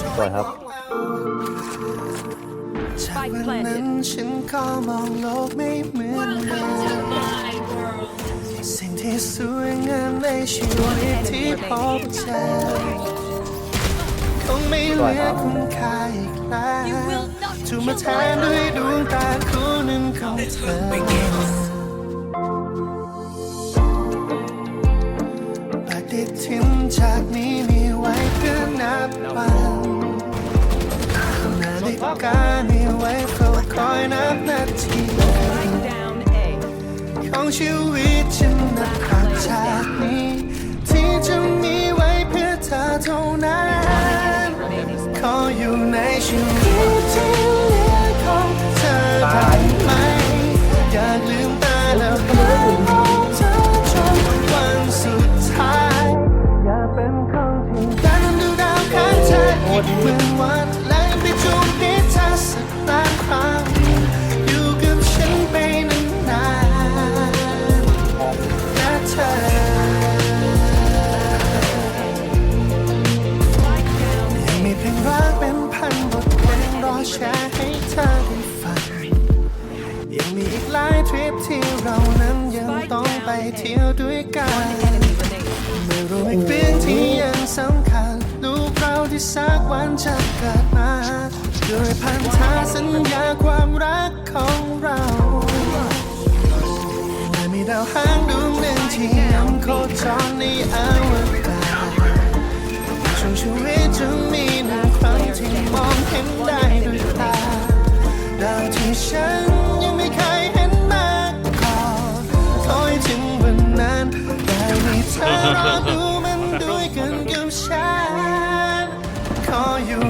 สวยครับ Spike วันนั้น planted. ฉันก็มองโลกไม่เหมือนเดิมสิ่งที่สวยงามในชีวิตที่พบเจอคงไม่เหลือคุณค่าอีกแล้วถูกมาแทนด้วยดวงตาคู่หนึ่งของเธอ ปฏิทินจากนี้มีไว้เพื่อนับวันนาฬิกามีไว้เฝ้าคอยนับนาทีของชีวิตฉันนับผ่านจากนี้ ที่จะมีไว้เพื่อเธอเท่านั้น ขออยู่ในชีวิตที่ มีอีกหลายทริปที่เรานั้นยังต้องไปเที่ยวด้วยกันไม่รู้อีกเรื่องที่ยังสำคัญลูกเราที่สักวันจะเกิดมาโดยพันธสัญญาความรักของเราและมีดาวหางดวงหนึ่งที่ยังโคจรในอว ดูมันด้วยกันกับฉันขออยู่